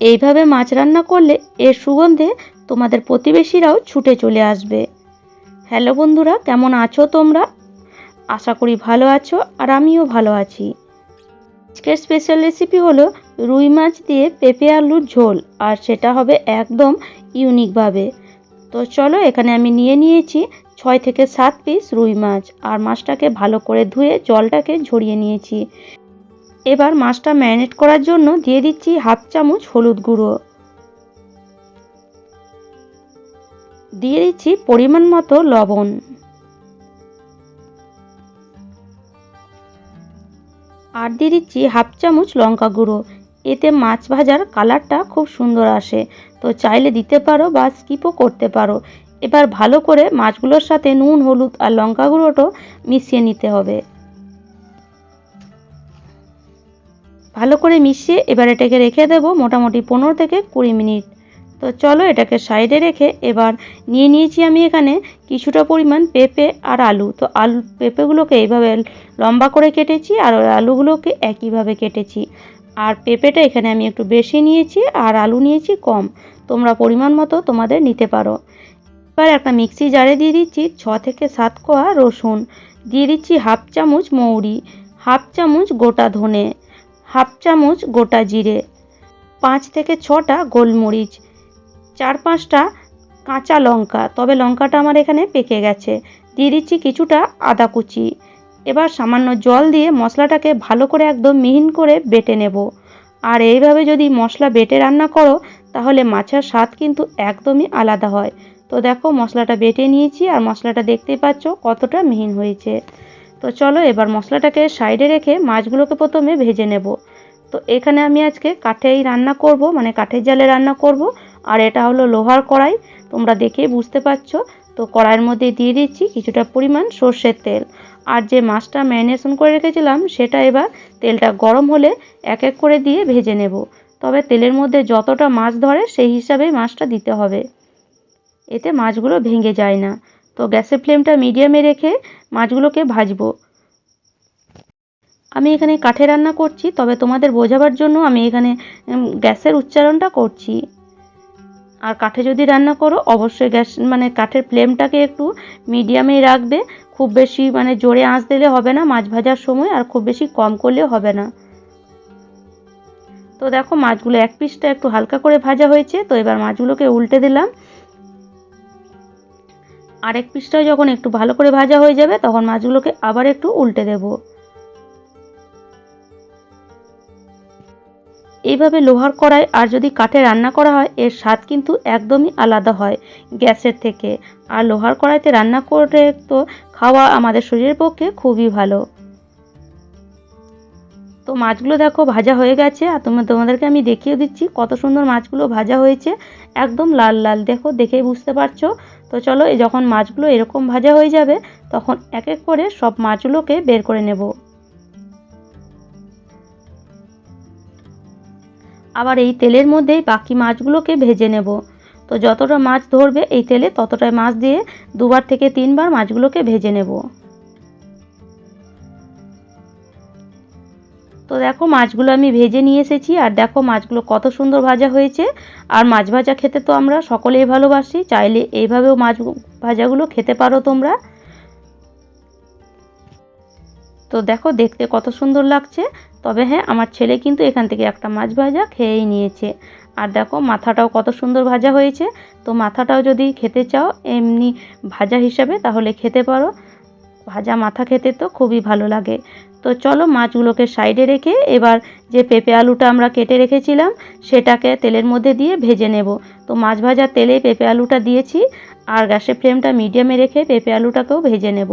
এইভাবে মাছ রান্না করলে এর সুগন্ধে তোমাদের প্রতিবেশীরাও ছুটে চলে আসবে। হ্যালো বন্ধুরা, কেমন আছো তোমরা? আশা করি ভালো আছো আর আমিও ভালো আছি। আজকের স্পেশাল রেসিপি হলো রুই মাছ দিয়ে পেঁপে আলুর ঝোল আর সেটা হবে একদম ইউনিকভাবে তো চলো এখানে আমি নিয়ে নিয়েছি ছয় থেকে সাত পিস রুই মাছ আর মাছটাকে ভালো করে ধুয়ে জলটাকে ঝরিয়ে নিয়েছি। এবার মাছটা ম্যারিনেট করার জন্য দিয়ে দিচ্ছি হাফ চামচ হলুদ গুঁড়ো। দিয়ে দিচ্ছি পরিমাণ মতো লবণ। আর দিয়ে দিচ্ছি হাফ চামচ লঙ্কা গুঁড়ো। এতে মাছ ভাজার কালারটা খুব সুন্দর আসে। তো চাইলে দিতে পারো বা স্কিপও করতে পারো। এবার ভালো করে মাছগুলোর সাথে নুন, হলুদ আর লঙ্কা গুঁড়োটাও মিশিয়ে নিতে হবে। ভালো করে মিশিয়ে এবার এটাকে রেখে দেবো মোটামুটি পনেরো থেকে কুড়ি মিনিট। তো চলো এটাকে সাইডে রেখে এবার নিয়ে নিয়েছি আমি এখানে কিছুটা পরিমাণ পেঁপে আর আলু। তো আলু, পেঁপেগুলোকে এইভাবে লম্বা করে কেটেছি আর আলুগুলোকে একইভাবে কেটেছি। আর পেঁপেটা এখানে আমি একটু বেশি নিয়েছি আর আলু নিয়েছি কম। তোমরা পরিমাণ মতো তোমাদের নিতে পারো। এবার একটা মিক্সি জারে দিয়ে দিচ্ছি ছ থেকে সাত কোয়া রসুন। দিয়ে দিচ্ছি হাফ চামচ মৌরি, হাফ চামচ গোটা ধনে। হাফ চামচ গোটা জিরে, পাঁচ থেকে ছটা গোলমরিচ, চার পাঁচটা কাঁচা লঙ্কা। তবে লঙ্কাটা আমার এখানে পেকে গেছে। দিয়ে দিচ্ছি কিছুটা আদা কুচি। এবার সামান্য জল দিয়ে মশলাটাকে ভালো করে একদম মিহিন করে বেটে নেব। আর এইভাবে যদি মশলা বেটে রান্না করো, তাহলে মাছের স্বাদ কিন্তু একদমই আলাদা হয়। তো দেখো, মশলাটা বেটে নিয়েছি আর মশলাটা দেখতেই পাচ্ছ কতটা মিহিন হয়েছে। তো চলো এবার মশলাটাকে সাইডে রেখে মাছগুলোকে প্রথমে ভেজে নেব। তো এখানে আমি আজকে কাঠেই রান্না করব মানে কাঠের জালে রান্না করব, আর এটা হলো লোহার কড়াই, তোমরা দেখেই বুঝতে পারছ। তো কড়াইয়ের মধ্যে দিয়ে দিচ্ছি কিছুটা পরিমাণ সর্ষের তেল। আর যে মাছটা ম্যারিনেশন করে রেখেছিলাম, সেটা এবার তেলটা গরম হলে এক এক করে দিয়ে ভেজে নেব। তবে তেলের মধ্যে যতটা মাছ ধরে, সেই হিসাবেই মাছটা দিতে হবে। এতে মাছগুলো ভেঙে যায় না। তো গ্যাসের ফ্লেমটা মিডিয়ামে রেখে মাছগুলোকে ভাজবো। আমি এখানে কাঠে রান্না করছি, তবে তোমাদের বোঝাবার জন্য আমি এখানে গ্যাসের উচ্চারণটা করছি। আর কাঠে যদি রান্না করো, অবশ্যই গ্যাস মানে কাঠের ফ্লেমটাকে একটু মিডিয়ামেই রাখবে। খুব বেশি মানে জোরে আঁচ দিলে হবে না মাছ ভাজার সময়, আর খুব বেশি কম করলেও হবে না। তো দেখো মাছগুলো এক পিসটা একটু হালকা করে ভাজা হয়েছে, তো এবার মাছগুলোকে উল্টে দিলাম। আরেক পিসটাও যখন একটু ভালো করে ভাজা হয়ে যাবে, তখন মাছগুলোকে আবার একটু উল্টে দেবো। এইভাবে লোহার কড়াই আর যদি কাঠে রান্না করা হয়, এর স্বাদ কিন্তু একদমই আলাদা হয় গ্যাসের থেকে। আর লোহার কড়াইতে রান্না করে তো খাওয়া আমাদের শরীরের পক্ষে খুবই ভালো। তো মাছগুলো দেখো ভাজা হয়ে গেছে, আর তোমার তোমাদেরকে আমি দেখিয়ে দিচ্ছি কত সুন্দর মাছগুলো ভাজা হয়েছে, একদম লাল লাল। দেখো, দেখেই বুঝতে পারছ। তো চলো, এই যখন মাছগুলো এরকম ভাজা হয়ে যাবে, তখন এক এক করে সব মাছগুলোকে বের করে নেব। আবার এই তেলের মধ্যেই বাকি মাছগুলোকে ভেজে নেব। তো যতটা মাছ ধরবে এই তেলে, ততটাই মাছ দিয়ে দুবার থেকে তিনবার মাছগুলোকে ভেজে নেব। তো দেখো, মাছগুলো আমি ভেজে নিয়ে এসেছি। আর দেখো, মাছগুলো কত সুন্দর ভাজা হয়েছে। আর মাছ ভাজা খেতে তো আমরা সকলেই ভালোবাসি। চাইলে এইভাবেও মাছ ভাজাগুলো খেতে পারো তোমরা। তো দেখো, দেখতে কত সুন্দর লাগছে। তবে হ্যাঁ আমার ছেলে কিন্তু এখান থেকে একটা মাছ ভাজা খেয়েই নিয়েছে। আর দেখো, মাথাটাও কত সুন্দর ভাজা হয়েছে। তো মাথাটাও যদি খেতে চাও, এমনি ভাজা হিসাবে, তাহলে খেতে পারো। ভাজা মাথা খেতে তো খুবই ভালো লাগে। তো চলো মাছগুলোকে সাইডে রেখে এবার যে পেঁপে আলুটা আমরা কেটে রেখেছিলাম, সেটাকে তেলের মধ্যে দিয়ে ভেজে নেব। তো মাছ ভাজা তেলে পেঁপে আলুটা দিয়েছি, আর গ্যাসের ফ্লেমটা মিডিয়ামে রেখে পেঁপে আলুটাকেও ভেজে নেব।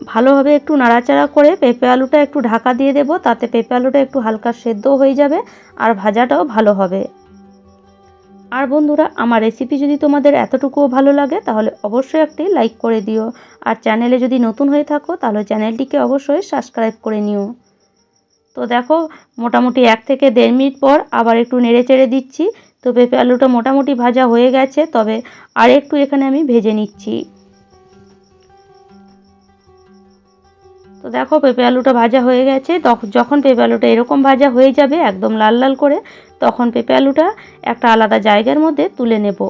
ভালোভাবে একটু নাড়াচাড়া করে পেঁপে আলুটা একটু ঢাকা দিয়ে দেব, তাতে পেঁপে আলুটা একটু হালকা সেদ্ধ হয়ে যাবে, আর ভাজাটাও ভালো হবে। আর বন্ধুরা, আমার রেসিপি যদি তোমাদের এতটুকুও ভালো লাগে, তাহলে অবশ্যই একটি লাইক করে দিও। আর চ্যানেলে যদি নতুন হয়ে থাকো, তাহলে চ্যানেলটিকে অবশ্যই সাবস্ক্রাইব করে নিও। তো দেখো, মোটামুটি এক থেকে দেড় মিনিট পর আবার একটু নেড়ে চেড়ে দিচ্ছি। তো পেঁপে আলুটা মোটামুটি ভাজা হয়ে গেছে, তবে আর একটু এখানে আমি ভেজে নিচ্ছি। তো দেখো, পেঁপে আলুটা ভাজা হয়ে গেছে। তখন যখন পেঁপে আলুটা এরকম ভাজা হয়ে যাবে, একদম লাল লাল করে তখন পেঁপে আলুটা একটা আলাদা জায়গার মধ্যে তুলে নেব।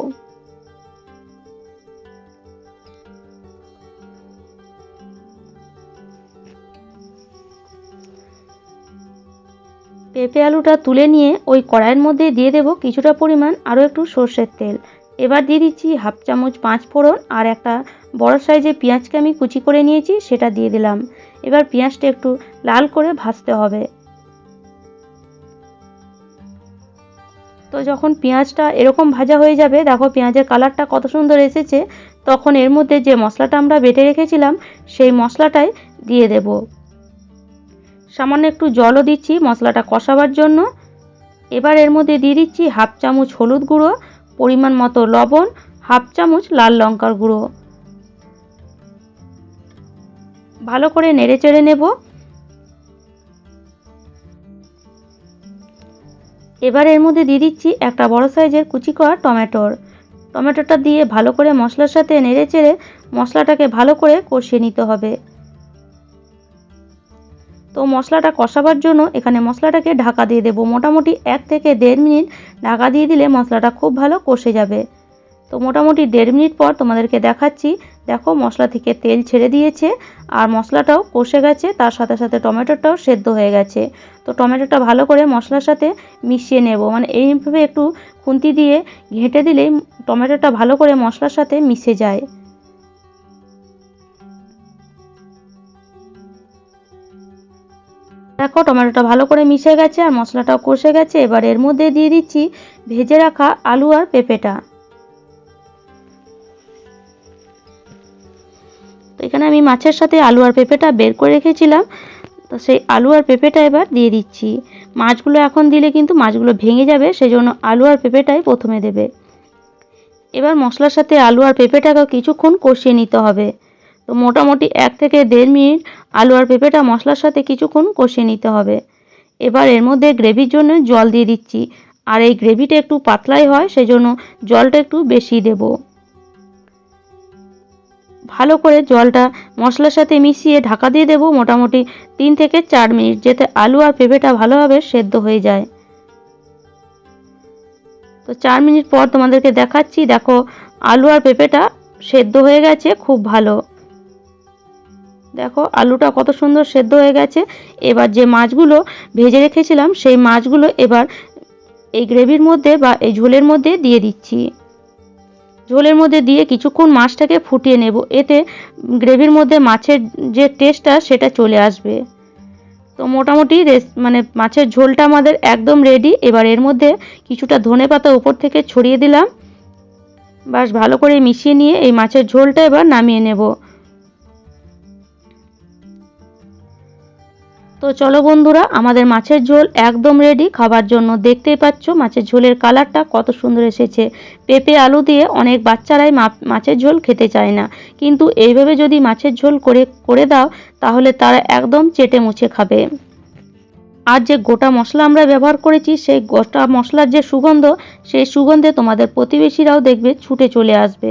পেঁপে আলুটা তুলে নিয়ে ওই কড়াইয়ের মধ্যে দিয়ে দেব কিছুটা পরিমাণ আরও একটু সর্ষের তেল। এবার দিয়ে দিচ্ছি হাফ চামচ পাঁচ ফোড়ন আর একটা বড় সাইজে পেঁয়াজকে আমি কুচি করে নিয়েছি, সেটা দিয়ে দিলাম। এবার পেঁয়াজটা একটু লাল করে ভাজতে হবে। তো যখন পেঁয়াজটা এরকম ভাজা হয়ে যাবে, দেখো পেঁয়াজের কালারটা কত সুন্দর এসেছে, তখন এর মধ্যে যে মশলাটা আমরা বেটে রেখেছিলাম, সেই মশলাটাই দিয়ে দেব। সামান্য একটু জলও দিচ্ছি মশলাটা কষাবার জন্য। এবার এর মধ্যে দিয়ে দিচ্ছি হাফ চামচ হলুদ গুঁড়ো, পরিমাণ মতো লবণ, হাফ চামচ লাল লঙ্কার গুঁড়ো। ভালো করে নেড়ে চেড়ে নেব। এবার এর মধ্যে দিয়ে দিচ্ছি একটা বড় সাইজের কুচি করা টমেটোর। টমেটোটা দিয়ে ভালো করে মশলার সাথে নেড়ে চেড়ে মশলাটাকে ভালো করে কষিয়ে নিতে হবে। তো মশলাটা কষাবার জন্য এখানে মশলাটাকে ঢাকা দিয়ে দেবো। মোটামুটি এক থেকে দেড় মিনিট ঢাকা দিয়ে দিলে মশলাটা খুব ভালো কষে যাবে। তো মোটামুটি দেড় মিনিট পর তোমাদেরকে দেখাচ্ছি দেখো, মশলা থেকে তেল ছেড়ে দিয়েছে, আর মশলাটাও কষে গেছে, তার সাথে সাথে টমেটোটাও সেদ্ধ হয়ে গেছে। তো টমেটোটা ভালো করে মশলার সাথে মিশিয়ে নেব। মানে এইভাবে একটু খুন্তি দিয়ে ঘেঁটে দিলেই টমেটোটা ভালো করে মশলার সাথে মিশে যায়। দেখো, টমেটোটা ভালো করে মিশে গেছে, আর মশলাটাও কষে গেছে। এবার এর মধ্যে দিয়ে দিচ্ছি ভেজে রাখা আলু আর পেঁপেটা। এখানে আমি মাছের সাথে আলু আর পেঁপেটা বের করে রেখেছিলাম। তো সেই আলু আর পেঁপেটা এবার দিয়ে দিচ্ছি। মাছগুলো এখন দিলে কিন্তু মাছগুলো ভেঙে যাবে সেই জন্য আলু আর পেঁপেটাই প্রথমে দেবে। এবার মশলার সাথে আলু আর পেঁপেটাকেও কিছুক্ষণ কষিয়ে নিতে হবে। তো মোটামুটি এক থেকে দেড় মিনিট আলু আর পেঁপেটা মশলার সাথে কিছুক্ষণ কষিয়ে নিতে হবে। এবার এর মধ্যে গ্রেভির জন্য জল দিয়ে দিচ্ছি। আর এই গ্রেভিটা একটু পাতলাই হয় সেই জন্য জলটা একটু বেশি দেব। ভালো করে জলটা মশলার সাথে মিশিয়ে ঢাকা দিয়ে দেবো মোটামুটি তিন থেকে চার মিনিট, যাতে আলু আর পেঁপেটা ভালোভাবে সেদ্ধ হয়ে যায়। তো চার মিনিট পর তোমাদেরকে দেখাচ্ছি, দেখো আলু আর পেঁপেটা সেদ্ধ হয়ে গেছে খুব ভালো। দেখো আলুটা কত সুন্দর সেদ্ধ হয়ে গেছে। এবার যে মাছগুলো ভেজে রেখেছিলাম, সেই মাছগুলো এবার এই গ্রেভির মধ্যে বা এই ঝোলের মধ্যে দিয়ে দিচ্ছি। ঝোলের মধ্যে দিয়ে কিছুক্ষণ মাছটাকে ফুটিয়ে নেব। এতে গ্রেভির মধ্যে মাছের যে টেস্টটা সেটা চলে আসবে। তো মোটামুটি মানে মাছের ঝোলটা আমাদের একদম রেডি এবার এর মধ্যে কিছুটা ধনে পাতা উপর থেকে ছড়িয়ে দিলাম। বাস ভালো করে মিশিয়ে নিয়ে এই মাছের ঝোলটা এবার নামিয়ে নেব। তো চলো বন্ধুরা, আমাদের মাছের ঝোল একদম রেডি খাবার জন্য দেখতেই পাচ্ছ, মাছের ঝোলের কালারটা কত সুন্দর এসেছে। পেঁপে, আলু দিয়ে অনেক বাচ্চারাই মাছের ঝোল খেতে চায় না। কিন্তু এইভাবে যদি মাছের ঝোল করে করে দাও, তাহলে তারা একদম চেটে মুছে খাবে। আর যে গোটা মশলা আমরা ব্যবহার করেছি, সেই গোটা মশলার যে সুগন্ধ, সেই সুগন্ধে তোমাদের প্রতিবেশীরাও দেখবে ছুটে চলে আসবে।